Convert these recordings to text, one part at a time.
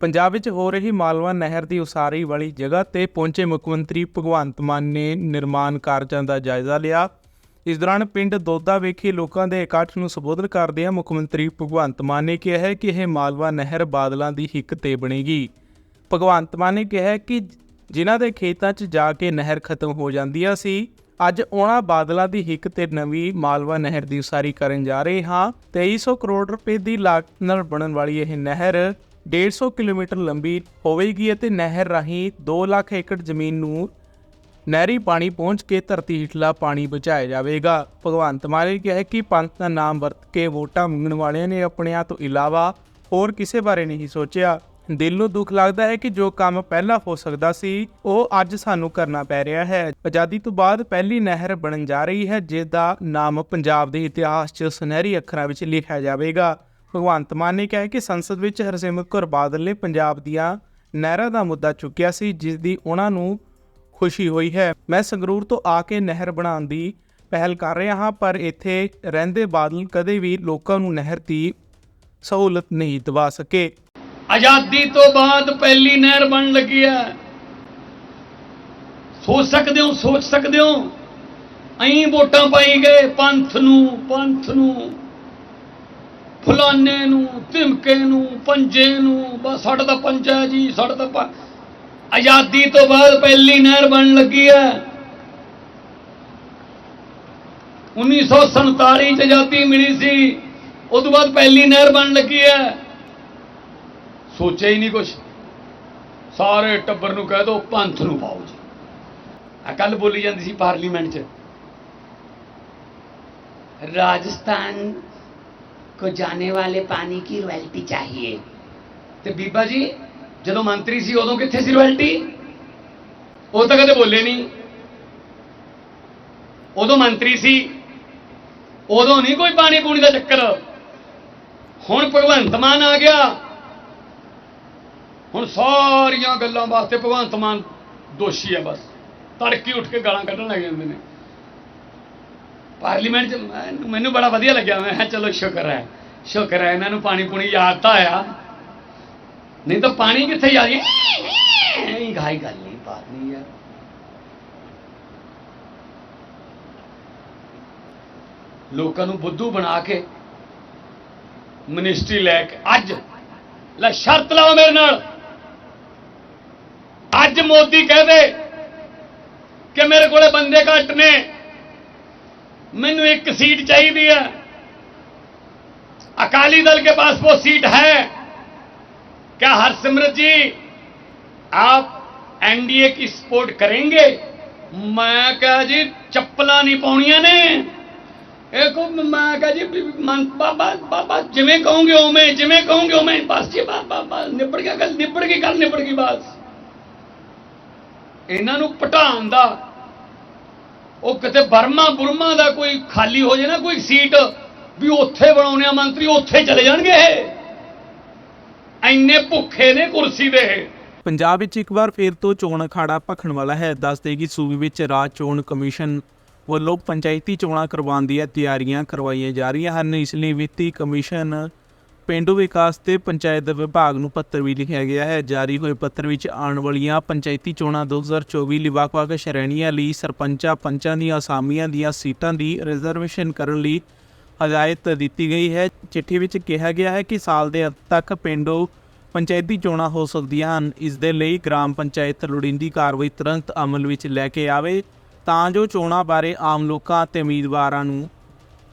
ਪੰਜਾਬ ਵਿੱਚ ਹੋ ਰਹੀ ਮਾਲਵਾ ਨਹਿਰ ਦੀ ਉਸਾਰੀ ਵਾਲੀ ਜਗ੍ਹਾ ਤੇ ਪਹੁੰਚੇ ਮੁੱਖ ਮੰਤਰੀ ਭਗਵੰਤ ਮਾਨ ਨੇ ਨਿਰਮਾਣ ਕਾਰਜਾਂ ਦਾ ਜਾਇਜ਼ਾ ਲਿਆ। ਇਸ ਦੌਰਾਨ ਪਿੰਡ ਦੋਦਾ ਵਿਖੇ ਲੋਕਾਂ ਦੇ ਇਕੱਠ ਨੂੰ ਸੰਬੋਧਨ ਕਰਦਿਆਂ ਮੁੱਖ ਮੰਤਰੀ ਭਗਵੰਤ ਮਾਨ ਨੇ ਕਿਹਾ ਹੈ ਕਿ ਇਹ ਮਾਲਵਾ ਨਹਿਰ ਬਾਦਲਾਂ ਦੀ ਹਿੱਕ ਤੇ ਬਣੇਗੀ। ਭਗਵੰਤ ਮਾਨ ਨੇ ਕਿਹਾ ਕਿ ਜਿਨ੍ਹਾਂ ਦੇ ਖੇਤਾਂ 'ਚ ਜਾ ਕੇ ਨਹਿਰ ਖਤਮ ਹੋ ਜਾਂਦੀਆਂ ਸੀ, ਅੱਜ ਉਹਨਾਂ ਬਾਦਲਾਂ ਦੀ ਹਿੱਕ ਤੇ ਨਵੀਂ ਮਾਲਵਾ ਨਹਿਰ ਦੀ ਉਸਾਰੀ ਕਰਨ ਜਾ ਰਹੇ ਹਾਂ। 2300 ਕਰੋੜ ਰੁਪਏ ਦੀ ਲਾਗਤ ਨਾਲ ਬਣਨ ਵਾਲੀ ਇਹ ਨਹਿਰ 150 ਕਿਲੋਮੀਟਰ ਲੰਬੀ ਹੋਵੇਗੀ ਅਤੇ ਨਹਿਰ ਰਾਹੀਂ 2 ਲੱਖ ਏਕੜ ਜ਼ਮੀਨ ਨੂੰ ਨਹਿਰੀ ਪਾਣੀ ਪਹੁੰਚ ਕੇ ਧਰਤੀ ਹੇਠਲਾ ਪਾਣੀ ਬਚਾਇਆ ਜਾਵੇਗਾ। ਭਗਵੰਤ ਮਾਨ ਨੇ ਕਿਹਾ ਕਿ ਪੰਥ ਦਾ ਨਾਮ ਵਰਤ ਕੇ ਵੋਟਾਂ ਮੰਗਣ ਵਾਲਿਆਂ ਨੇ ਆਪਣਿਆਂ ਤੋਂ ਇਲਾਵਾ ਹੋਰ ਕਿਸੇ ਬਾਰੇ ਨਹੀਂ ਸੋਚਿਆ। ਦਿਲ ਨੂੰ ਦੁੱਖ ਲੱਗਦਾ ਹੈ ਕਿ ਜੋ ਕੰਮ ਪਹਿਲਾਂ ਹੋ ਸਕਦਾ ਸੀ, ਉਹ ਅੱਜ ਸਾਨੂੰ ਕਰਨਾ ਪੈ ਰਿਹਾ ਹੈ। ਆਜ਼ਾਦੀ ਤੋਂ ਬਾਅਦ ਪਹਿਲੀ ਨਹਿਰ ਬਣਨ ਜਾ ਰਹੀ ਹੈ ਜਿਸ ਦਾ ਨਾਮ ਪੰਜਾਬ ਦੇ ਇਤਿਹਾਸ 'ਚ ਸੁਨਹਿਰੀ ਅੱਖਰਾਂ ਵਿੱਚ ਲਿਖਿਆ ਜਾਵੇਗਾ। ਭਗਵੰਤ ਮਾਨ ਨੇ ਕਿਹਾ ਕਿ ਸੰਸਦ ਵਿੱਚ ਹਰਸਿਮਰਤ ਕੌਰ ਬਾਦਲ ਨੇ ਪੰਜਾਬ ਦੀਆਂ ਨਹਿਰਾਂ ਦਾ ਮੁੱਦਾ ਚੁੱਕਿਆ ਸੀ, ਜਿਸ ਦੀ ਉਹਨਾਂ ਨੂੰ ਖੁਸ਼ੀ ਹੋਈ ਹੈ। ਮੈਂ ਸੰਗਰੂਰ ਤੋਂ ਆ ਕੇ ਨਹਿਰ ਬਣਾਉਣ ਦੀ ਪਹਿਲ ਕਰ ਰਿਹਾ ਹਾਂ, ਪਰ ਇੱਥੇ ਰਹਿੰਦੇ ਬਾਦਲ ਕਦੇ ਵੀ ਲੋਕਾਂ ਨੂੰ ਨਹਿਰ ਦੀ ਸਹੂਲਤ ਨਹੀਂ ਦਿਵਾ ਸਕੇ। ਆਜ਼ਾਦੀ ਤੋਂ ਬਾਅਦ ਪਹਿਲੀ ਨਹਿਰ ਬਣ ਲੱਗੀ ਹੈ। ਸੋਚ ਸਕਦੇ ਹੋ, ਸੋਚ ਸਕਦੇ ਹੋ? ਅਹੀਂ ਵੋਟਾਂ ਪਾਈ ਗਏ, ਪੰਥ ਨੂੰ ਪੰਥ ਨੂੰ। ਫਲਾਨੇ ਨੂੰ, ਧਿਮਕੇ ਨੂੰ, ਪੰਜੇ ਨੂੰ, ਬਸ ਸਾਡਾ ਤਾਂ ਪੰਜਾ ਜੀ, ਸਾਡਾ ਤਾਂ ਆਜ਼ਾਦੀ ਤੋਂ ਬਾਅਦ ਪਹਿਲੀ ਨਹਿਰ ਬਣ ਲੱਗੀ ਹੈ। 1947 ਚ ਆਜ਼ਾਦੀ ਮਿਲੀ ਸੀ ਉਸ ਤੋਂ ਬਾਅਦ ਪਹਿਲੀ ਨਹਿਰ ਬਣ ਲੱਗੀ ਹੈ। ਸੋਚਿਆ ਹੀ ਨਹੀਂ ਕੁਛ। ਸਾਰੇ ਟੱਬਰ ਨੂੰ ਕਹਿ ਦੋ ਪੰਥ ਨੂੰ ਪਾਓ ਜੀ। ਆ ਕੱਲ ਬੋਲੀ ਜਾਂਦੀ ਸੀ ਪਾਰਲੀਮੈਂਟ 'ਚ, ਰਾਜਸਥਾਨ को जाने वाले पानी की रॉयल्टी चाहिए ਤੇ ਬੀਬਾ ਜੀ ਜਦੋਂ ਮੰਤਰੀ ਸੀ ਉਦੋਂ ਕਿੱਥੇ ਸੀ ਰਾਇਲਟੀ ਉਹ ਤਾਂ ਕਦੇ ਬੋਲੇ ਨਹੀਂ ਉਦੋਂ ਮੰਤਰੀ ਸੀ ਉਦੋਂ ਨਹੀਂ ਕੋਈ ਪਾਣੀ ਪੂਣੀ ਦਾ ਚੱਕਰ ਹੁਣ ਭਗਵੰਤ ਮਾਨ ਆ ਗਿਆ ਹੁਣ ਸਾਰੀਆਂ ਗੱਲਾਂ ਵਾਸਤੇ ਭਗਵੰਤ ਮਾਨ ਦੋਸ਼ੀ ਹੈ ਬਸ ਤੜਕੀ ਉੱਠ ਕੇ ਗਾਲਾਂ ਕੱਢਣ ਲੱਗ ਜਾਂਦੇ ਨੇ ਪਾਰਲੀਮੈਂਟ 'ਚ ਮੈਨੂੰ- ਬੜਾ ਵਧੀਆ ਲੱਗਿਆ। ਮੈਂ ਕਿਹਾ, ਚਲੋ ਸ਼ੁਕਰ ਹੈ। ਸ਼ੁਕਰ ਹੈ, ਇਹਨਾਂ ਨੂੰ ਪਾਣੀ ਪੂਣੀ ਯਾਦ ਤਾਂ ਆਇਆ। ਨਹੀਂ ਤਾਂ ਪਾਣੀ ਕਿੱਥੇ ਜਾ ਰਹੀ ਹੈ ਘਾਈ ਗੱਲ ਨਹੀਂ, ਬਾਤ ਨਹੀਂ ਯਾਰ ਲੋਕਾਂ ਨੂੰ ਬੁੱਧੂ ਬਣਾ ਕੇ ਮਿਨਿਸਟਰੀ ਲੈ ਕੇ ਅੱਜ, ਲੈ ਸ਼ਰਤ ਲਾਓ ਮੇਰੇ ਨਾਲ। ਅੱਜ ਮੋਦੀ ਕਹਦੇ ਕਿ ਮੇਰੇ ਕੋਲੇ ਬੰਦੇ ਘੱਟ ਨੇ। ਮੈਨੂੰ ਇੱਕ ਸੀਟ ਚਾਹੀਦੀ ਹੈ अकाली दल के पास वो सीट है क्या हरसिमरत जी आप एनडीए की सपोर्ट करेंगे मैं कहा जी ਚੱਪਲਾਂ ਨਹੀਂ ਪਾਉਣੀਆਂ ਨੇ ਇਹ ਕੋ ਮੈਂ ਕਹਾ ਜੀ ਵੀ ਮਨ ਬਾਬਾ ਬਾਬਾ ਜਿਵੇਂ ਕਹੋਗੇ ਉਵੇਂ ਜਿਵੇਂ ਕਹੋਗੇ ਉਵੇਂ ਬਸ ਜੀ ਬਾਬਾ ਬਸ ਨਿਬੜ ਗਿਆ ਗੱਲ ਨਿਬੜ ਗਈ ਗੱਲ ਨਿਬੜ ਗਈ ਬਸ ਇਹਨਾਂ ਨੂੰ ਪਟਾਉਣ ਦਾ ਉਹ ਕਿਤੇ ਬਰਮਾ ਬੁਰਮਾ ਦਾ ਕੋਈ ਖਾਲੀ ਹੋ ਜੇ ਨਾ ਕੋਈ ਸੀਟ, ਵੀ ਉੱਥੇ ਬਣਾਉਣੇ ਆ ਮੰਤਰੀ, ਉੱਥੇ ਚਲੇ ਜਾਣਗੇ ਇਹ। ਐਨੇ ਭੁੱਖੇ ਨੇ ਕੁਰਸੀ ਦੇ ਪੰਜਾਬ ਵਿੱਚ ਇੱਕ ਵਾਰ ਫੇਰ ਤੋਂ ਚੋਣ ਅਖਾੜਾ ਭਖਣ ਵਾਲਾ ਹੈ। ਦੱਸਦੇ ਕਿ ਸੂਬੇ ਵਿੱਚ ਰਾਜ ਚੋਣ ਕਮਿਸ਼ਨ ਵੱਲੋਂ ਪੰਚਾਇਤੀ ਚੋਣਾਂ ਕਰਵਾਉਣ ਦੀਆਂ ਤਿਆਰੀਆਂ ਕਰਵਾਈਆਂ ਜਾ ਰਹੀਆਂ ਹਨ। ਇਸ ਲਈ ਵਿੱਤੀ ਕਮਿਸ਼ਨ ਪੇਂਡੂ ਵਿਕਾਸ ਤੇ ਪੰਚਾਇਤ ਵਿਭਾਗ ਨੂੰ ਪੱਤਰ ਵੀ ਲਿਖਿਆ ਗਿਆ ਹੈ। ਜਾਰੀ ਹੋਏ ਪੱਤਰ ਵਿੱਚ ਆਉਣ ਵਾਲੀਆਂ ਪੰਚਾਇਤੀ ਚੋਣਾਂ 2024 ਲਈ ਵੱਖ-ਵੱਖ ਸ਼੍ਰੇਣੀਆਂ ਲਈ ਸਰਪੰਚਾਂ, ਪੰਚਾਂ ਦੀਆਂ ਅਸਾਮੀਆਂ ਦੀਆਂ ਸੀਟਾਂ ਦੀ ਰਿਜ਼ਰਵੇਸ਼ਨ ਕਰਨ ਲਈ ਹਦਾਇਤ ਦਿੱਤੀ ਗਈ ਹੈ। ਚਿੱਠੀ ਵਿੱਚ ਕਿਹਾ ਗਿਆ ਹੈ ਕਿ ਸਾਲ ਦੇ ਅੰਤ ਤੱਕ ਪਿੰਡੂ ਪੰਚਾਇਤੀ ਚੋਣਾਂ ਹੋ ਸਕਦੀਆਂ ਹਨ। ਇਸ ਦੇ ਲਈ ਗ੍ਰਾਮ ਪੰਚਾਇਤ ਲੋੜੀਂਦੀ ਕਾਰਵਾਈ ਤੁਰੰਤ ਅਮਲ ਵਿੱਚ ਲੈ ਕੇ ਆਵੇ ਤਾਂ ਜੋ ਚੋਣਾਂ ਬਾਰੇ ਆਮ ਲੋਕਾਂ ਅਤੇ ਉਮੀਦਵਾਰਾਂ ਨੂੰ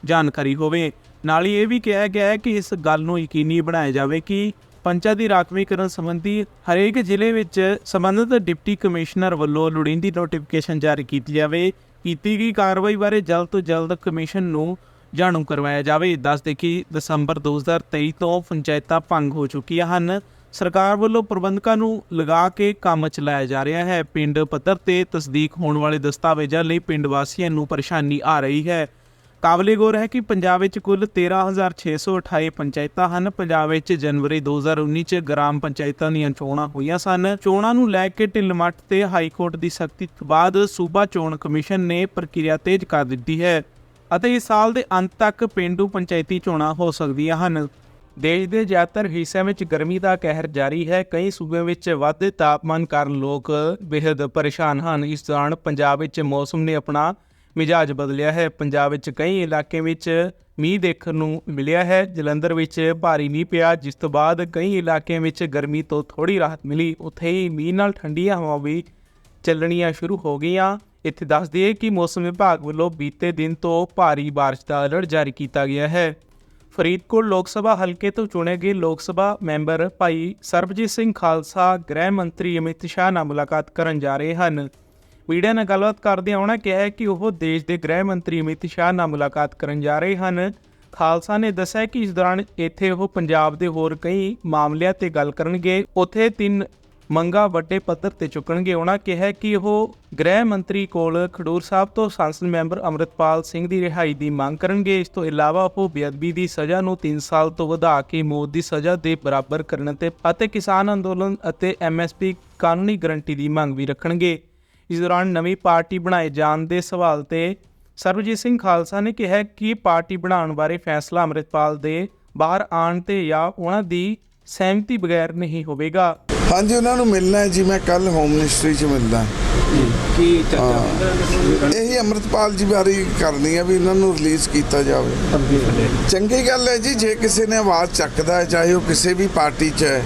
ਜਾਣਕਾਰੀ ਹੋਵੇ। ਨਾਲ ਹੀ ਇਹ ਵੀ ਕਿਹਾ ਗਿਆ ਹੈ ਕਿ ਇਸ ਗੱਲ ਨੂੰ ਯਕੀਨੀ ਬਣਾਇਆ ਜਾਵੇ ਕਿ ਪੰਚਾਇਤ ਦੀ ਰਾਖਵੀਕਰਨ ਸੰਬੰਧੀ ਹਰੇਕ ਜ਼ਿਲ੍ਹੇ ਵਿੱਚ ਸੰਬੰਧਿਤ ਡਿਪਟੀ ਕਮਿਸ਼ਨਰ ਵੱਲੋਂ ਲੋੜੀਂਦੀ ਨੋਟੀਫਿਕੇਸ਼ਨ ਜਾਰੀ ਕੀਤੀ ਜਾਵੇ, ਕੀਤੀ ਗਈ ਕਾਰਵਾਈ ਬਾਰੇ ਜਲਦ ਤੋਂ ਜਲਦ ਕਮਿਸ਼ਨ ਨੂੰ ਜਾਣੂ ਕਰਵਾਇਆ ਜਾਵੇ। ਦੱਸਦੇ ਕਿ ਦਸੰਬਰ 2023 ਤੋਂ ਪੰਚਾਇਤਾਂ ਭੰਗ ਹੋ ਚੁੱਕੀਆਂ ਹਨ। ਸਰਕਾਰ ਵੱਲੋਂ ਪ੍ਰਬੰਧਕਾਂ ਨੂੰ ਲਗਾ ਕੇ ਕੰਮ ਚਲਾਇਆ ਜਾ ਰਿਹਾ ਹੈ। ਪਿੰਡ ਪੱਧਰ ਤੇ ਤਸਦੀਕ ਹੋਣ ਵਾਲੇ ਦਸਤਾਵੇਜ਼ਾਂ ਲਈ ਪਿੰਡ ਵਾਸੀਆਂ ਨੂੰ ਪਰੇਸ਼ਾਨੀ ਆ ਰਹੀ ਹੈ। ਕਾਬਲੇ ਗੌਰ ਹੈ ਕਿ ਪੰਜਾਬ ਵਿੱਚ ਕੁੱਲ 13628 ਪੰਚਾਇਤਾਂ ਹਨ। ਪੰਜਾਬ ਵਿੱਚ ਜਨਵਰੀ 2019 ਚ ਗ੍ਰਾਮ ਪੰਚਾਇਤਾਂ ਦੀਆਂ ਚੋਣਾਂ ਹੋਈਆਂ ਸਨ। ਚੋਣਾਂ ਨੂੰ ਲੈ ਕੇ ਢਿੱਲਮੱਠ ਤੇ ਹਾਈ ਕੋਰਟ ਦੀ ਸਖਤੀ ਤੋਂ ਬਾਅਦ ਸੂਬਾ ਚੋਣ ਕਮਿਸ਼ਨ ਨੇ ਪ੍ਰਕਿਰਿਆ ਤੇਜ਼ ਕਰ ਦਿੱਤੀ ਹੈ ਅਤੇ ਇਸ ਸਾਲ ਦੇ ਅੰਤ ਤੱਕ ਪਿੰਡੂ ਪੰਚਾਇਤੀ ਚੋਣਾਂ ਹੋ ਸਕਦੀਆਂ ਹਨ। ਦੇਸ਼ ਦੇ ਜ਼ਿਆਦਾਤਰ ਹਿੱਸਿਆਂ ਵਿੱਚ ਗਰਮੀ ਦਾ ਕਹਿਰ ਜਾਰੀ ਹੈ। ਕਈ ਸੂਬਿਆਂ ਵਿੱਚ ਵਾਧੇ ਤਾਪਮਾਨ ਕਾਰਨ ਲੋਕ ਬੇहद ਪਰੇਸ਼ਾਨ ਹਨ। ਇਸ ਦੌਰਾਨ ਪੰਜਾਬ ਵਿੱਚ ਮੌਸਮ ਨੇ ਆਪਣਾ ਮਿਜਾਜ ਬਦਲਿਆ ਹੈ। ਪੰਜਾਬ ਵਿੱਚ ਕਈ ਇਲਾਕਿਆਂ ਵਿੱਚ ਮੀਂਹ ਦੇਖਣ ਨੂੰ ਮਿਲਿਆ ਹੈ। ਜਲੰਧਰ ਵਿੱਚ ਭਾਰੀ ਮੀਂਹ ਪਿਆ। ਜਿਸ ਤੋਂ ਬਾਅਦ ਕਈ ਇਲਾਕਿਆਂ ਵਿੱਚ ਗਰਮੀ ਤੋਂ ਥੋੜੀ ਰਾਹਤ ਮਿਲੀ। ਉੱਥੇ ਹੀ ਮੀਂਹ ਨਾਲ ਠੰਡੀਆਂ ਹਵਾਵਾਂ ਵੀ ਚੱਲਣੀਆਂ ਸ਼ੁਰੂ ਹੋ ਗਈਆਂ। ਇੱਥੇ ਦੱਸ ਦਈਏ ਕਿ ਮੌਸਮ ਵਿਭਾਗ ਵੱਲੋਂ ਬੀਤੇ ਦਿਨ ਤੋਂ ਭਾਰੀ ਬਾਰਿਸ਼ ਦਾ ਅਲਰਟ ਜਾਰੀ ਕੀਤਾ ਗਿਆ ਹੈ। ਫਰੀਦਕੋਟ ਲੋਕ ਸਭਾ ਹਲਕੇ ਤੋਂ ਚੁਣੇ ਗਏ ਲੋਕ ਸਭਾ ਮੈਂਬਰ ਭਾਈ ਸਰਬਜੀਤ ਸਿੰਘ ਖਾਲਸਾ, ਗ੍ਰਹਿ ਮੰਤਰੀ ਅਮਿਤ ਸ਼ਾਹ ਨਾਲ ਮੁਲਾਕਾਤ ਕਰਨ ਜਾ ਰਹੇ ਹਨ। ਮੀਡੀਆ ਨਾਲ ਗੱਲਬਾਤ ਕਰਦਿਆਂ ਉਹਨਾਂ ਕਿਹਾ ਕਿ ਉਹ ਦੇਸ਼ ਦੇ ਗ੍ਰਹਿ ਮੰਤਰੀ ਅਮਿਤ ਸ਼ਾਹ ਨਾਲ ਮੁਲਾਕਾਤ ਕਰਨ ਜਾ ਰਹੇ ਹਨ। ਖਾਲਸਾ ਨੇ ਦੱਸਿਆ ਕਿ ਇਸ ਦੌਰਾਨ ਇੱਥੇ ਉਹ ਪੰਜਾਬ ਦੇ ਹੋਰ ਕਈ ਮਾਮਲਿਆਂ ਤੇ ਗੱਲ ਕਰਨਗੇ। ਉੱਥੇ ਤਿੰਨ ਮੰਗਾ ਵੱਡੇ ਪੱਧਰ ਤੇ ਚੁੱਕਣਗੇ। ਉਹਨਾਂ ਕਿਹਾ ਕਿ ਉਹ ਗ੍ਰਹਿ ਮੰਤਰੀ ਕੋਲ ਖਡੂਰ ਸਾਹਿਬ ਤੋਂ ਸੰਸਦ ਮੈਂਬਰ ਅਮਰਿਤਪਾਲ ਸਿੰਘ ਦੀ ਰਿਹਾਈ ਦੀ ਮੰਗ ਕਰਨਗੇ। ਇਸ ਤੋਂ ਇਲਾਵਾ ਉਹ ਬੇਅਦਬੀ ਦੀ ਸਜ਼ਾ ਨੂੰ 3 ਸਾਲ ਤੋਂ ਵਧਾ ਕੇ ਮੌਤ ਦੀ ਸਜ਼ਾ ਦੇ ਬਰਾਬਰ ਕਰਨ ਤੇ ਅਤੇ ਕਿਸਾਨ ਅੰਦੋਲਨ ਅਤੇ ਐਮਐਸਪੀ ਕਾਨੂੰਨੀ ਗਰੰਟੀ ਦੀ ਮੰਗ ਵੀ ਰੱਖਣਗੇ। ਇਸ ਦੌਰਾਨ ਨਵੀਂ ਪਾਰਟੀ ਬਣਾਏ ਜਾਣ ਦੇ ਸਵਾਲ ਤੇ ਸਰਬਜੀਤ ਸਿੰਘ ਖਾਲਸਾ ਨੇ ਕਿਹਾ ਕਿ ਪਾਰਟੀ ਬਣਾਉਣ ਬਾਰੇ ਫੈਸਲਾ ਅਮਰਿਤਪਾਲ ਦੇ ਬਾਹਰ ਆਉਣ ਤੇ ਜਾਂ ਉਹਨਾਂ ਦੀ ਸਹਿਮਤੀ ਬਗੈਰ ਨਹੀਂ ਹੋਵੇਗਾ। ਹਾਂਜੀ ਉਹਨਾਂ ਨੂੰ ਮਿਲਣਾ ਹੈ ਜੀ ਮੈਂ ਕੱਲ ਹੋਮ ਮਿਨਿਸਟਰੀ 'ਚ ਮਿਲਦਾ। ਕੀ ਇਹੀ ਅੰਮ੍ਰਿਤਪਾਲ ਜੀ ਬਾਰੇ ਕਰਨੀ ਹੈ ਵੀ ਇਹਨਾਂ ਨੂੰ ਰਿਲੀਜ਼ ਕੀਤਾ ਜਾਵੇ। ਚੰਗੀ ਗੱਲ ਹੈ ਜੀ ਜੇ ਕਿਸੇ ਨੇ ਆਵਾਜ਼ ਚੱਕਦਾ ਹੈ ਚਾਹੇ ਉਹ ਕਿਸੇ ਵੀ ਪਾਰਟੀ 'ਚ ਹੈ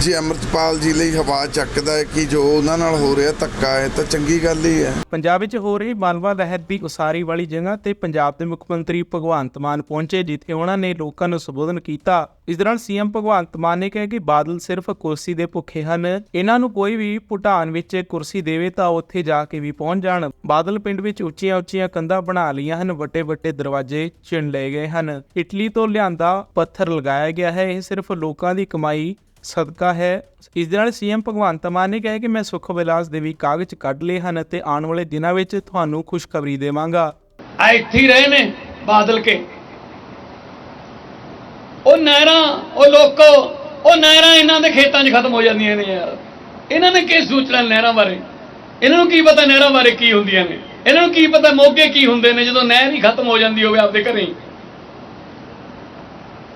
ਜੇ, ਅੰਮ੍ਰਿਤਪਾਲ ਜੀ ਲਈ ਆਵਾਜ਼ ਚੱਕਦਾ ਹੈ ਕਿ ਜੋ ਉਹਨਾਂ ਨਾਲ ਹੋ ਰਿਹਾ ਧੱਕਾ ਹੈ, ਤਾਂ ਚੰਗੀ ਗੱਲ ਹੀ ਹੈ। ਪੰਜਾਬ ਵਿੱਚ ਹੋ ਰਹੀ ਮਾਲਵਾ ਲਹਿਰ ਦੀ ਉਸਾਰੀ ਵਾਲੀ ਜਗ੍ਹਾ ਤੇ ਪੰਜਾਬ ਦੇ ਮੁੱਖ ਮੰਤਰੀ ਭਗਵੰਤ ਮਾਨ ਪਹੁੰਚੇ, ਜਿੱਥੇ ਉਹਨਾਂ ਨੇ ਲੋਕਾਂ ਨੂੰ ਸੰਬੋਧਨ ਕੀਤਾ। ਇਸ ਦੌਰਾਨ ਸੀਐਮ ਭਗਵੰਤ ਮਾਨ ਨੇ ਕਿਹਾ ਕਿ ਬਾਦਲ ਸਿਰਫ ਕੁਰਸੀ ਦੇ ਭੁੱਖੇ ਹਨ। ਇਹਨਾਂ ਨੂੰ ਕੋਈ ਵੀ ਭੂਟਾਨ ਵਿੱਚ ਕੁਰਸੀ ਦੇਵੇ ਤਾਂ ਉੱਥੇ ਜਾ ਕੇ ਵੀ ਪਹੁੰਚ ਜਾਣ। ਬਾਦਲ ਪਿੰਡ ਵਿੱਚ ਉੱਚੀਆਂ ਉੱਚੀਆਂ ਕੰਧਾਂ ਬਣਾ ਲਈਆਂ ਹਨ ਵੱਡੇ ਵੱਡੇ ਦਰਵਾਜ਼ੇ ਚਿਣ ਲਏ ਗਏ ਹਨ। ਇਟਲੀ ਤੋਂ ਲਿਆਂਦਾ ਪੱਥਰ ਲਗਾਇਆ ਗਿਆ ਹੈ। ਇਹ ਸਿਰਫ ਲੋਕਾਂ ਦੀ ਕਮਾਈ ਸਦਕਾ ਹੈ। ਇਸ ਦੇ ਨਾਲ ਸੀਐਮ ਭਗਵੰਤ ਮਾਨ ਨੇ ਕਿਹਾ ਕਿ ਮੈਂ ਸੁਖ ਵਿਲਾਸ ਦੇ ਵੀ ਕਾਗਜ਼ ਕੱਢ ਲਏ ਹਨ ਅਤੇ ਆਉਣ ਵਾਲੇ ਦਿਨਾਂ ਵਿੱਚ ਤੁਹਾਨੂੰ ਖੁਸ਼ਖਬਰੀ ਦੇਵਾਂਗਾ। ਆ ਇੱਥੇ ਰਹੇ ਨੇ ਬਾਦਲ ਕੇ। ਉਹ ਨਹਿਰਾਂ, ਉਹ ਲੋਕੋ, ਉਹ ਨਹਿਰਾਂ ਇਹਨਾਂ ਦੇ ਖੇਤਾਂ 'ਚ ਖਤਮ ਹੋ ਜਾਂਦੀਆਂ ਨੇ ਯਾਰ। ਇਹਨਾਂ ਨੇ ਕੀ ਸੋਚਣਾ ਨਹਿਰਾਂ ਬਾਰੇ? ਇਹਨਾਂ ਨੂੰ ਕੀ ਪਤਾ ਨਹਿਰਾਂ ਬਾਰੇ ਕੀ ਹੁੰਦੀਆਂ ਨੇ? ਇਹਨਾਂ ਨੂੰ ਕੀ ਪਤਾ ਮੋਗੇ ਕੀ ਹੁੰਦੇ ਨੇ ਜਦੋਂ ਨਹਿਰ ਹੀ ਖਤਮ ਹੋ ਜਾਂਦੀ ਹੋਵੇ ਆਪਦੇ ਘਰੇ?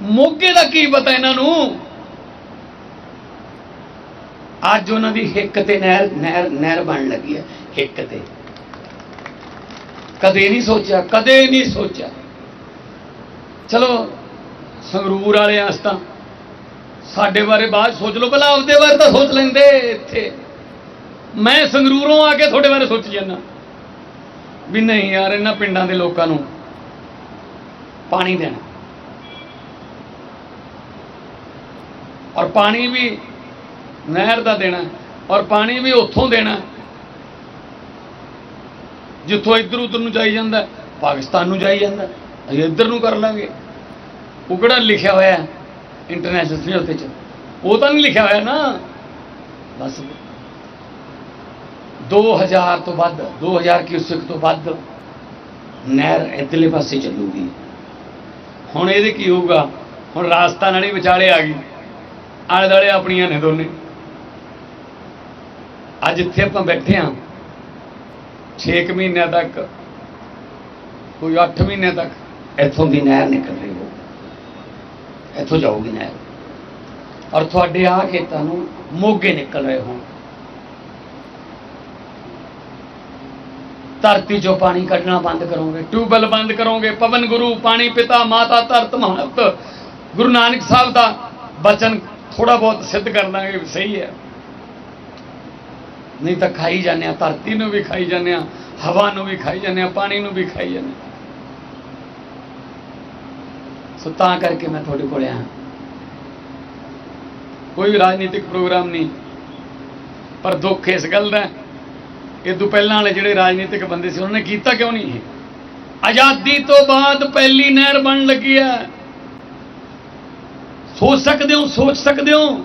ਮੋਗੇ ਦਾ ਕੀ ਪਤਾ ਇਹਨਾਂ ਨੂੰ? ਅੱਜ ਉਹਨਾਂ ਦੀ ਹਿੱਕ ਤੇ ਨਹਿਰ ਨਹਿਰ ਨਹਿਰ ਬਣ ਲੱਗੀ ਹੈ, ਹਿੱਕ ਤੇ। ਕਦੇ ਨਹੀਂ ਸੋਚਿਆ, ਕਦੇ ਨਹੀਂ ਸੋਚਿਆ। ਚਲੋ, ਸੰਗਰੂਰ ਵਾਲੇ ਆਸ ਤਾਂ ਸਾਡੇ ਬਾਰੇ ਬਾਅਦ ਸੋਚ ਲਓ, ਭਲਾ ਆਪਦੇ ਬਾਰੇ ਤਾਂ ਸੋਚ ਲੈਂਦੇ ਇੱਥੇ। ਮੈਂ ਸੰਗਰੂਰੋਂ ਆ ਕੇ ਤੁਹਾਡੇ ਬਾਰੇ ਸੋਚ ਜਾਂਦਾ। ਵੀ ਨਹੀਂ ਯਾਰ, ਇਹਨਾਂ ਪਿੰਡਾਂ ਦੇ ਲੋਕਾਂ ਨੂੰ ਪਾਣੀ ਦੇਣਾ। ਔਰ ਪਾਣੀ ਵੀ ਨਹਿਰ ਦਾ ਦੇਣਾ ਔਰ ਪਾਣੀ ਵੀ ਉੱਥੋਂ ਦੇਣਾ। ਜਿੱਥੋਂ ਇੱਧਰ ਉੱਧਰ ਨੂੰ ਜਾਈ ਜਾਂਦਾ, ਪਾਕਿਸਤਾਨ ਨੂੰ ਜਾਈ ਜਾਂਦਾ, ਅਸੀਂ ਇੱਧਰ ਨੂੰ ਕਰ ਲਾਂਗੇ। ਉਹ ਕਿਹੜਾ ਲਿਖਿਆ ਹੋਇਆ ਇੰਟਰਨੈਸ਼ਨਲ ਸਮਝੌਤੇ 'ਚ? ਉਹ ਤਾਂ ਨਹੀਂ ਲਿਖਿਆ ਹੋਇਆ ਨਾ। ਬਸ। 2000 ਤੋਂ ਵੱਧ 2000 ਕਿਊਸਿਕ ਤੋਂ ਵੱਧ ਨਹਿਰ ਇੱਧਰਲੇ ਪਾਸੇ ਚੱਲੂਗੀ। ਹੁਣ ਇਹਦੇ ਕੀ ਹੋਊਗਾ? ਹੁਣ ਰਾਜਸਥਾਨ ਵਾਲੀ ਵਿਚਾਲੇ ਆ ਗਈ। ਆਲੇ ਦੁਆਲੇ ਆਪਣੀਆਂ ਨੇ ਦੋਨੇ। ਅੱਜ ਇੱਥੇ ਆਪਾਂ ਬੈਠੇ ਹਾਂ 6 ਮਹੀਨਿਆਂ ਤੱਕ, ਕੋਈ 8 ਮਹੀਨਿਆਂ ਤੱਕ, ਇੱਥੋਂ ਦੀ ਨਹਿਰ ਨਿਕਲ ਰਹੀ ਹੋ ਇੱਥੋਂ ਜਾਊਗੀ ਨਹਿਰ। ਔਰ ਤੁਹਾਡੇ ਆ ਖੇਤਾਂ ਨੂੰ ਮੋਗੇ ਨਿਕਲ ਰਹੇ ਹੋਣ। ਧਰਤੀ ਚੋਂ ਪਾਣੀ ਕੱਢਣਾ ਬੰਦ ਕਰੋਗੇ। ਟਿਊਬਵੈੱਲ ਬੰਦ ਕਰੋਗੇ। ਪਵਨ ਗੁਰੂ, ਪਾਣੀ ਪਿਤਾ, ਮਾਤਾ, ਧਰਤ ਮਹੰਤ ਗੁਰੂ ਨਾਨਕ ਸਾਹਿਬ ਦਾ ਬਚਨ ਥੋੜਾ ਬਹੁਤ ਸਿੱਧ ਕਰ ਲਾਂਗੇ ਸਹੀ ਹੈ। ਨਹੀਂ ਤਾਂ ਖਾਈ ਜਾਂਦੇ ਆ ਧਰਤੀ ਨੂੰ ਵੀ ਖਾਈ ਜਾਂਦੇ ਆ ਹਵਾ ਨੂੰ ਵੀ ਖਾਈ ਜਾਂਦੇ ਆ ਪਾਣੀ ਨੂੰ ਵੀ ਖਾਈ ਜਾਂਦੇ ਹਾਂ। ਸੋ ਤਾਂ ਕਰਕੇ ਮੈਂ ਤੁਹਾਡੇ ਕੋਲ ਆਇਆ। ਕੋਈ ਵੀ ਰਾਜਨੀਤਿਕ ਪ੍ਰੋਗਰਾਮ ਨਹੀਂ, ਪਰ ਦੁੱਖ ਇਸ ਗੱਲ ਦਾ ਇਹ ਤੋਂ ਪਹਿਲਾਂ ਵਾਲੇ ਜਿਹੜੇ ਰਾਜਨੀਤਿਕ ਬੰਦੇ ਸੀ, ਉਹਨਾਂ ਨੇ ਕੀਤਾ ਕਿਉਂ ਨਹੀਂ ਇਹ? ਆਜ਼ਾਦੀ ਤੋਂ ਬਾਅਦ ਪਹਿਲੀ ਨਹਿਰ ਬਣ ਲੱਗੀ ਹੈ। ਸੋਚ ਸਕਦੇ ਹੋ, ਸੋਚ ਸਕਦੇ ਹੋ?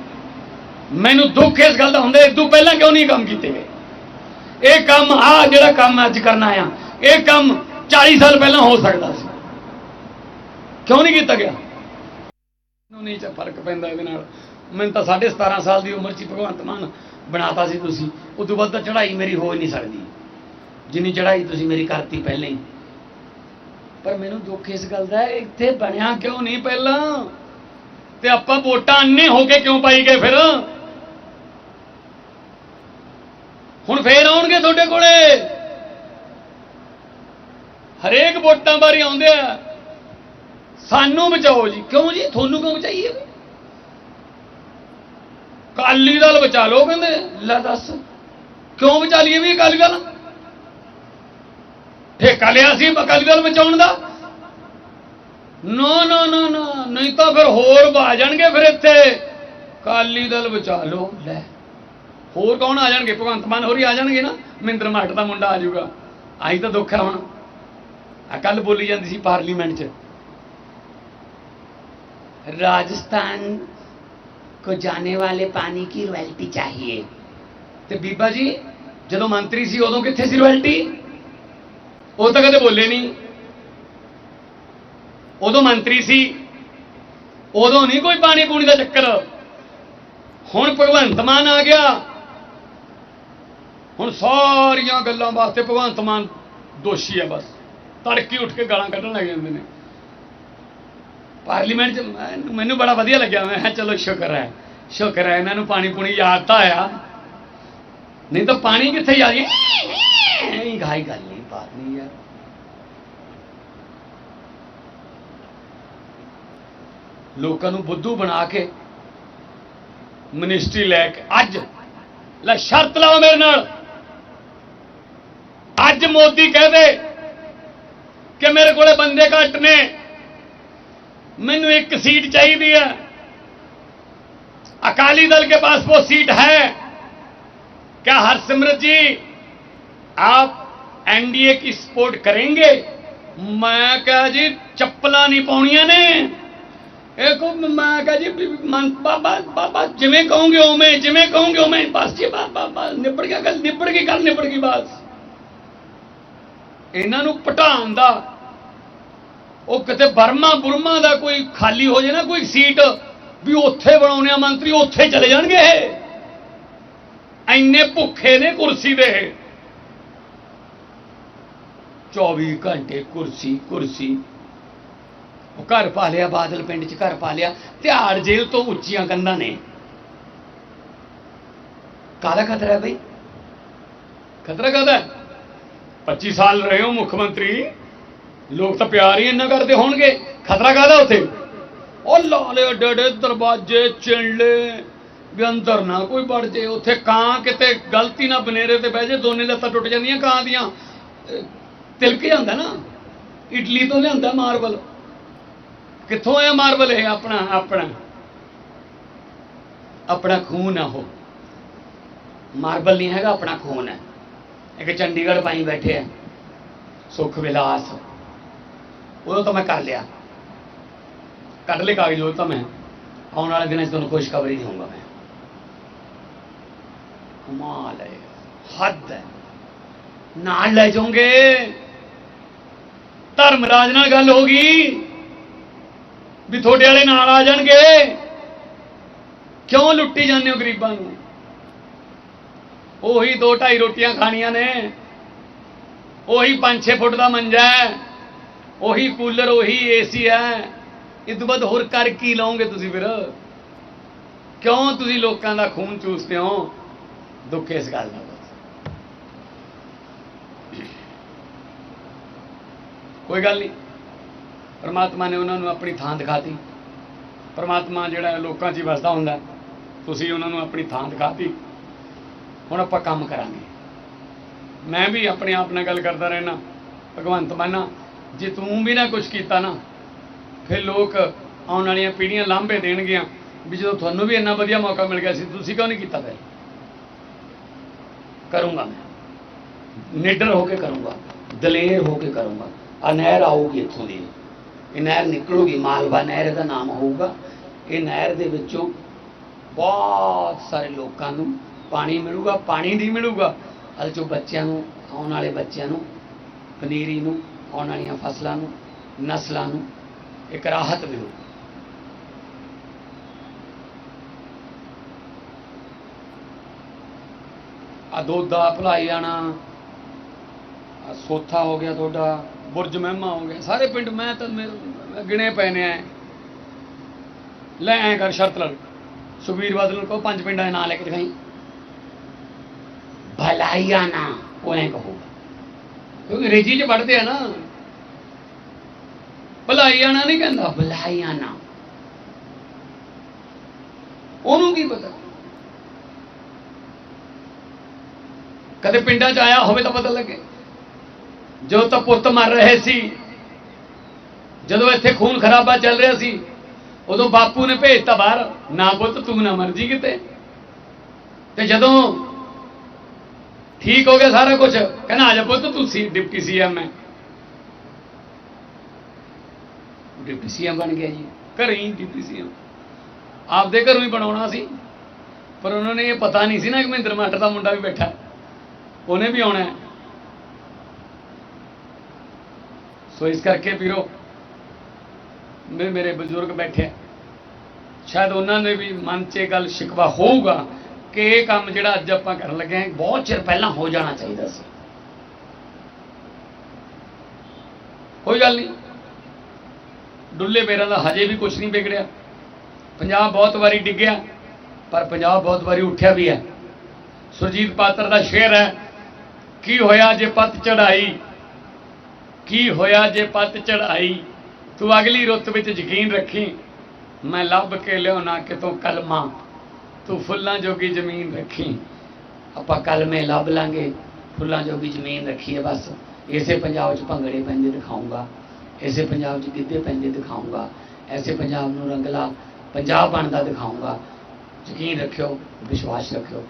ਮੈਨੂੰ ਦੁੱਖ ਇਸ ਗੱਲ ਦਾ ਹੁੰਦਾ ਇਦੋਂ ਪਹਿਲਾਂ ਕਿਉਂ ਨਹੀਂ ਕੰਮ ਕੀਤੇ ਗਏ? ਇਹ ਕੰਮ ਆ ਜਿਹੜਾ ਕੰਮ ਅੱਜ ਕਰਨਾ ਆ, ਇਹ ਕੰਮ 40 ਸਾਲ ਪਹਿਲਾਂ ਹੋ ਸਕਦਾ ਸੀ। ਕਿਉਂ ਨਹੀਂ ਕੀਤਾ ਗਿਆ? ਨੂੰ ਨਹੀਂ ਫ਼ਰਕ ਪੈਂਦਾ ਇਹਦੇ ਨਾਲ। ਮੈਨੂੰ ਤਾਂ 17.5 ਸਾਲ ਦੀ ਉਮਰ 'ਚ ਭਗਵੰਤ ਮਾਨ ਬਣਾਤਾ ਸੀ ਤੁਸੀਂ। ਉਸ ਤੋਂ ਬਾਅਦ ਤਾਂ ਚੜ੍ਹਾਈ ਮੇਰੀ ਹੋ ਹੀ ਨਹੀਂ ਸਕਦੀ। ਜਿੰਨੀ ਚੜ੍ਹਾਈ ਤੁਸੀਂ ਮੇਰੀ ਕਰਤੀ ਪਹਿਲਾਂ ਹੀ। ਪਰ ਮੈਨੂੰ ਦੁੱਖ ਇਸ ਗੱਲ ਦਾ ਇੱਥੇ ਬਣਿਆ ਕਿਉਂ ਨਹੀਂ ਪਹਿਲਾਂ? ਤੇ ਆਪਾਂ ਵੋਟਾਂ ਅੰਨੇ ਹੋ ਕੇ ਕਿਉਂ ਪਾਈ ਗਏ ਫਿਰ? ਹੁਣ ਫੇਰ ਆਉਣਗੇ ਤੁਹਾਡੇ ਕੋਲੇ। ਹਰੇਕ ਵੋਟਾਂ ਬਾਰੇ ਆਉਂਦੇ ਆ। ਸਾਨੂੰ ਬਚਾਓ ਜੀ। ਕਿਉਂ ਜੀ? ਤੁਹਾਨੂੰ ਕਿਉਂ ਬਚਾਈਏ ਕਾਲੀ ਦਲ ਬਚਾ ਲਓ ਕਹਿੰਦੇ। ਲੈ ਦੱਸ। ਕਿਉਂ ਬਚਾ ਲਈਏ ਵੀ ਅਕਾਲੀ ਦਲ? ਠੇਕਾ ਲਿਆ ਸੀ ਅਕਾਲੀ ਦਲ ਬਚਾਉਣ ਦਾ। ਨੋ ਨੋ ਨੋ ਨੋ। ਨਹੀਂ ਤਾਂ ਫਿਰ ਹੋਰ ਆ ਜਾਣਗੇ ਫਿਰ ਇੱਥੇ। ਕਾਲੀ ਦਲ ਬਚਾ ਲਓ। ਲੈ। ਹੋਰ ਕੌਣ ਆ ਜਾਣਗੇ? ਭਗਵੰਤ ਮਾਨ ਹੋਰੀ ਆ ਜਾਣਗੇ ਨਾ? ਮਹਿੰਦਰ ਮਾਟ ਦਾ ਮੁੰਡਾ ਆ ਜਾਊਗਾ। ਆਹੀ ਤਾਂ ਦੁੱਖ ਆ ਹੁਣ। ਆ ਕੱਲ ਬੋਲੀ ਜਾਂਦੀ ਸੀ ਪਾਰਲੀਮੈਂਟ 'ਚ। ਰਾਜਸਥਾਨ ਕੋ ਜਾਣੇ ਵਾਲੇ ਪਾਣੀ की रॉयल्टी ਚਾਹੀਏ? ਤੇ ਬੀਬਾ ਜੀ, ਜਦੋਂ ਮੰਤਰੀ ਸੀ ਉਦੋਂ ਕਿੱਥੇ ਸੀ ਰॉयल्टी ਉਹ ਤਾਂ ਕਦੇ ਬੋਲੇ ਨਹੀਂ। ਉਦੋਂ ਮੰਤਰੀ ਸੀ, ਉਦੋਂ ਨਹੀਂ ਕੋਈ ਪਾਣੀ ਪੂਣੀ ਦਾ ਚੱਕਰ। ਹੁਣ ਭਗਵੰਤ ਮਾਨ ਆ ਗਿਆ। ਹੁਣ ਸਾਰੀਆਂ ਗੱਲਾਂ ਵਾਸਤੇ ਭਗਵੰਤ ਮਾਨ ਦੋਸ਼ੀ ਹੈ ਬਸ। ਤੜਕੀ ਉੱਠ ਕੇ ਗਾਲਾਂ ਕੱਢਣ ਲੱਗ ਜਾਂਦੇ ਨੇ। ਪਾਰਲੀਮੈਂਟ 'ਚ ਮੈਨੂੰ- ਬੜਾ ਵਧੀਆ ਲੱਗਿਆ। ਮੈਂ ਕਿਹਾ ਚਲੋ ਸ਼ੁਕਰ ਹੈ। ਸ਼ੁਕਰ ਹੈ, ਇਹਨਾਂ ਨੂੰ ਪਾਣੀ ਪੂਣੀ ਯਾਦ ਤਾਂ ਆਇਆ। ਨਹੀਂ ਤਾਂ ਪਾਣੀ ਕਿੱਥੇ ਯਾਦ ਨਹੀਂ ਗਾਈ ਗੱਲ ਨਹੀਂ, ਬਾਤ ਨਹੀਂ ਯਾਰ ਲੋਕਾਂ ਨੂੰ ਬੁੱਧੂ ਬਣਾ ਕੇ ਮਿਨਿਸਟਰੀ ਲੈ ਕੇ ਅੱਜ ਲੈ ਸ਼ਰਤ ਲਾਓ ਮੇਰੇ ਨਾਲ। ਅੱਜ ਮੋਦੀ ਕਹਿ ਦੇ ਕਿ ਮੇਰੇ ਕੋਲੇ ਬੰਦੇ ਘੱਟ ਨੇ ਮੈਨੂੰ ਇੱਕ सीट चाहिए है अकाली दल के पास वो सीट है क्या हरसिमरत जी आप एनडीए की सपोर्ट करेंगे मैं कहा जी ਚੱਪਲਾਂ ਨਹੀਂ ਪਾਉਣੀਆਂ ਨੇ ਇਹ ਕੋ ਮੈਂ ਕਹਾ ਜੀ ਵੀ ਮਨ ਬਾਬਾ ਬਾਬਾ ਜਿਵੇਂ ਕਹੋਗੇ ਉਵੇਂ ਜਿਵੇਂ ਕਹੋਗੇ ਉਵੇਂ ਬਸ ਜੀ ਬਾਬਾ ਬਸ ਨਿਬੜ ਗਿਆ ਗੱਲ ਨਿਬੜ ਗਈ ਗੱਲ ਨਿਬੜ ਗਈ ਬਸ ਇਹਨਾਂ ਨੂੰ ਪਟਾਉਣ ਦਾ। ਉਹ ਕਿਤੇ ਬਰਮਾ ਬੁਰਮਾ ਦਾ ਕੋਈ ਖਾਲੀ ਹੋ ਜੇ ਨਾ ਕੋਈ ਸੀਟ, ਵੀ ਉੱਥੇ ਬਣਾਉਣੇ ਆ ਮੰਤਰੀ, ਉੱਥੇ ਚਲੇ ਜਾਣਗੇ ਇਹ। ਐਨੇ ਭੁੱਖੇ ਨੇ ਕੁਰਸੀ ਦੇ। ਇਹ। 24 ਘੰਟੇ ਕੁਰਸੀ ਕੁਰਸੀ। ਉਹ ਘਰ ਪਾ ਲਿਆ, ਬਾਦਲ ਪਿੰਡ 'ਚ ਘਰ ਪਾ ਲਿਆ। ਤਿਹਾੜ ਜੇਲ੍ਹ ਤੋਂ ਉੱਚੀਆਂ ਕੰਧਾਂ ਨੇ। ਕਾਹਦਾ ਖਤਰਾ ਹੈ ਬਈ? ਖਤਰਾ ਕਾਹਦਾ ਹੈ? 25 ਸਾਲ ਰਹੇ ਹੋ ਮੁੱਖ ਮੰਤਰੀ। ਲੋਕ ਤਾਂ ਪਿਆਰ ਹੀ ਇੰਨਾ ਕਰਦੇ ਹੋਣਗੇ। ਖਤਰਾ ਕਾਹਦਾ ਉੱਥੇ? ਉਹ ਲਾਲੇ ਏਡੇ ਏਡੇ ਦਰਵਾਜ਼ੇ, ਚਿੰਲੇ। ਵੀ ਅੰਦਰ ਨਾ ਕੋਈ ਵੜ ਜੇ। ਉੱਥੇ ਕਾਂ ਕਿਤੇ ਗਲਤੀ ਨਾ ਬਨੇਰੇ ਤੇ ਬਹਿ ਜੇ, ਦੋਨੇ ਲੱਤਾਂ ਟੁੱਟ ਜਾਂਦੀਆਂ ਕਾਂ ਦੀਆਂ। ਤਿਲਕ ਜਾਂਦਾ ਨਾ। ਇਟਲੀ ਤੋਂ ਲਿਆਂਦਾ ਮਾਰਬਲ। ਕਿੱਥੋਂ ਆਇਆ ਮਾਰਬਲ ਇਹ ਆਪਣਾ ਆਪਣਾ? ਆਪਣਾ ਖੂਨ ਆ ਉਹ। ਮਾਰਬਲ ਨਹੀਂ ਹੈਗਾ, ਆਪਣਾ ਖੂਨ ਹੈ। ਇੱਕ ਚੰਡੀਗੜ੍ਹ ਪਾਈ ਬੈਠੇ ਆ। ਸੁਖ ਵਿਲਾਸ। ਉਹ ਤਾਂ ਮੈਂ ਕਰ ਲਿਆ। ਕੱਢ ਲੈ ਕਾਗਜ਼ ਉਹ ਤਾਂ ਮੈਂ। ਆਉਣ ਵਾਲੇ ਦਿਨਾਂ 'ਚ ਤੁਹਾਨੂੰ ਖੁਸ਼ਖਬਰੀ ਦੇਵਾਂਗਾ ਮੈਂ। ਕਮਾਲ ਹੈ। ਹੱਦ ਹੈ। ਨਾਲ ਲੈ ਜਾਓਗੇ। ਧਰਮਰਾਜ ਨਾਲ ਗੱਲ ਹੋ ਗਈ ਵੀ ਤੁਹਾਡੇ ਵਾਲੇ ਨਾਲ ਆ ਜਾਣਗੇ। ਕਿਉਂ ਲੁੱਟੀ ਜਾਂਦੇ ਹੋ ਗਰੀਬਾਂ ਨੂੰ? ਉਹੀ ਦੋ ਢਾਈ ਰੋਟੀਆਂ ਖਾਣੀਆਂ ਨੇ। ਉਹੀ 5-6 ਫੁੱਟ ਦਾ ਮੰਜਾ ਹੈ। ਉਹੀ ਕੂਲਰ, ਉਹੀ ਏਸੀ ਹੈ। ਇਹ ਤੋਂ ਬਾਅਦ ਹੋਰ ਕਰ ਕੀ ਲਓਗੇ ਤੁਸੀਂ ਫਿਰ? ਕਿਉਂ ਤੁਸੀਂ ਲੋਕਾਂ ਦਾ ਖੂਨ ਚੂਸਦੇ ਹੋ? ਦੁੱਖ ਇਸ ਗੱਲ ਦਾ ਕੋਈ ਗੱਲ ਨਹੀਂ। ਪਰਮਾਤਮਾ ਨੇ ਉਹਨਾਂ ਨੂੰ ਆਪਣੀ ਥਾਂ ਦਿਖਾਤੀ। ਪਰਮਾਤਮਾ ਜਿਹੜਾ ਲੋਕਾਂ 'ਚ ਹੀ ਵਸਦਾ ਹੁੰਦਾ। ਤੁਸੀਂ ਉਹਨਾਂ ਨੂੰ ਆਪਣੀ ਥਾਂ ਦਿਖਾਤੀ। ਹੁਣ ਆਪਾਂ ਕੰਮ ਕਰਾਂਗੇ। ਮੈਂ ਵੀ ਆਪਣੇ ਆਪ ਨਾਲ ਗੱਲ ਕਰਦਾ ਰਹਿਣਾ ਭਗਵੰਤ ਮਾਨਾ ਜੇ ਤੂੰ ਵੀ ਨਾ ਕੁਝ ਕੀਤਾ ਨਾ, ਫਿਰ ਲੋਕ ਆਉਣ ਵਾਲੀਆਂ ਪੀੜ੍ਹੀਆਂ ਲਾਂਭੇ ਦੇਣਗੀਆਂ ਵੀ ਜਦੋਂ ਤੁਹਾਨੂੰ ਵੀ ਇੰਨਾ ਵਧੀਆ ਮੌਕਾ ਮਿਲ ਗਿਆ ਸੀ, ਤੁਸੀਂ ਕਿਉਂ ਨਹੀਂ ਕੀਤਾ ਫਿਰ? ਕਰੂੰਗਾ ਮੈਂ। ਨਿਡਰ ਹੋ ਕੇ ਕਰੂੰਗਾ, ਦਲੇਰ ਹੋ ਕੇ ਕਰੂੰਗਾ। ਆ ਨਹਿਰ ਆਊਗੀ ਇੱਥੋਂ ਦੀ। ਇਹ ਨਹਿਰ ਨਿਕਲੂਗੀ, ਮਾਲਵਾ ਨਹਿਰ ਦਾ ਨਾਮ ਹੋਊਗਾ। ਇਹ ਨਹਿਰ ਦੇ ਵਿੱਚੋਂ ਬਹੁਤ ਸਾਰੇ ਲੋਕਾਂ ਨੂੰ ਪਾਣੀ ਮਿਲੂਗਾ, ਪਾਣੀ ਨਹੀਂ ਮਿਲੂਗਾ। ਅਲ ਚੋਂ ਬੱਚਿਆਂ ਨੂੰ, ਆਉਣ ਵਾਲੇ ਬੱਚਿਆਂ ਨੂੰ, ਪਨੀਰੀ ਨੂੰ, ਆਉਣ ਵਾਲੀਆਂ ਫਸਲਾਂ ਨੂੰ, ਨਸਲਾਂ ਨੂੰ ਇੱਕ ਰਾਹਤ ਮਿਲੂ। ਆ ਦੋਦਾ ਭਲਾਈ ਆਣਾ ਆਹ ਸੋਥਾ ਹੋ ਗਿਆ ਤੁਹਾਡਾ, ਬੁਰਜ ਮਹਿਮਾ ਹੋ ਗਿਆ। ਸਾਰੇ ਪਿੰਡ ਮੈਂ ਤਾਂ ਮੇਰੇ- ਗਿਣੇ ਪਏ ਨੇ ਲੈ ਐ ਕਰ ਸ਼ਰਤ ਲਾ ਸੁਖਬੀਰ ਬਾਦਲ ਨੂੰ ਕਹੋ, ਪੰਜ ਪਿੰਡਾਂ ਦੇ ਨਾਂ ਲੈ ਕੇ ਦਿਖਾਈ। ਭਲਾਈਆਣਾ ਉਹ ਐ ਕਹੋ। ਕਿਉਂਕਿ ਅੰਗਰੇਜ਼ੀ ਚ ਪੜ੍ਹਦੇ ਆ ਨਾ। ਭਲਾਈਆਣਾ ਨਹੀਂ ਕਹਿੰਦਾ। ਭਲਾਈਆਣਾ ਉਹਨੂੰ ਕੀ ਪਤਾ? ਕਦੇ ਪਿੰਡਾਂ 'ਚ ਆਇਆ ਹੋਵੇ ਤਾਂ ਪਤਾ ਲੱਗੇ। ਜਦੋਂ ਤਾਂ ਪੁੱਤ ਮਰ ਰਹੇ ਸੀ ਜਦੋਂ ਇੱਥੇ ਖੂਨ ਖਰਾਬਾ ਚੱਲ ਰਿਹਾ ਸੀ ਉਦੋਂ ਬਾਪੂ ਨੇ ਭੇਜਤਾ ਬਾਹਰ ਨਾ ਪੁੱਤ ਤੂੰ ਨਾ ਮਰ ਜੀ ਕਿਤੇ। ਤੇ ਜਦੋਂ ਠੀਕ ਹੋ ਗਿਆ ਸਾਰਾ ਕੁਝ ਕਹਿੰਦਾ, ਆ ਜਾ ਪੁੱਤ, ਤੂੰ ਸੀ, ਡਿਪਟੀ ਸੀਐਮ ਹੈ ਡਿਪਟੀ ਸੀਐਮ ਬਣ ਗਿਆ ਜੀ। ਘਰੇ ਹੀ ਡਿਪਟੀ ਸੀਐਮ ਆਪਦੇ ਘਰੋਂ ਹੀ ਬਣਾਉਣਾ ਸੀ। ਪਰ ਉਹਨਾਂ ਨੇ ਇਹ ਪਤਾ ਨਹੀਂ ਸੀ ਨਾ ਕਿ ਮਹਿੰਦਰ ਮਾਟਰ ਦਾ ਮੁੰਡਾ ਵੀ ਬੈਠਾ। ਉਹਨੇ ਵੀ ਆਉਣਾ ਹੈ। ਸੋ ਇਸ ਕਰਕੇ ਵੀਰੋ ਮੇਰੇ ਮੇਰੇ ਬਜ਼ੁਰਗ ਬੈਠੇ ਸ਼ਾਇਦ ਉਹਨਾਂ ਨੇ ਵੀ ਮਨ 'ਚ ਇਹ ਗੱਲ ਸ਼ਿਕਵਾ ਹੋਊਗਾ। ਕਿ ਇਹ ਕੰਮ ਜਿਹੜਾ ਅੱਜ ਆਪਾਂ ਕਰਨ ਲੱਗੇ ਹਾਂ, ਬਹੁਤ ਚਿਰ ਪਹਿਲਾਂ ਹੋ ਜਾਣਾ ਚਾਹੀਦਾ ਸੀ। ਕੋਈ ਗੱਲ ਨਹੀਂ। ਡੁੱਲੇ ਮੇਰਾ ਦਾ ਹਜੇ ਵੀ ਕੁਝ ਨਹੀਂ ਵਿਗੜਿਆ। ਪੰਜਾਬ ਬਹੁਤ ਵਾਰੀ ਡਿੱਗਿਆ, ਪਰ ਪੰਜਾਬ ਬਹੁਤ ਵਾਰੀ ਉੱਠਿਆ ਵੀ ਹੈ। ਸੁਰਜੀਤ ਪਾਤਰ ਦਾ ਸ਼ੇਰ ਹੈ, ਕੀ ਹੋਇਆ ਜੇ ਪੱਤ ਚੜਾਈ ਕੀ ਹੋਇਆ ਜੇ ਪੱਤ ਚੜਾਈ ਤੂੰ ਅਗਲੀ ਰੁੱਤ ਵਿੱਚ ਯਕੀਨ ਰੱਖੀ, ਮੈਂ ਲੱਭ ਕੇ ਲਿਆਉਣਾ ਕਿਤੋਂ ਕਲਮਾ। ਤੂੰ ਫੁੱਲਾਂ ਜੋਗੀ ਜ਼ਮੀਨ ਰੱਖੀ। ਆਪਾਂ ਕਲਮੇ ਲੱਭ ਲਾਂਗੇ, ਫੁੱਲਾਂ ਜੋਗੀ ਜ਼ਮੀਨ ਰੱਖੀ ਹੈ ਬਸ। ਇਸੇ ਪੰਜਾਬ 'ਚ ਭੰਗੜੇ ਪੈਂਦੇ ਦਿਖਾਊਂਗਾ। ਇਸੇ ਪੰਜਾਬ 'ਚ ਗਿੱਧੇ ਪੈਂਦੇ ਦਿਖਾਊਂਗਾ। ਐਸੇ ਪੰਜਾਬ ਨੂੰ ਰੰਗਲਾ ਪੰਜਾਬ ਬਣਦਾ ਦਿਖਾਊਂਗਾ। ਯਕੀਨ ਰੱਖਿਓ, ਵਿਸ਼ਵਾਸ ਰੱਖਿਓ।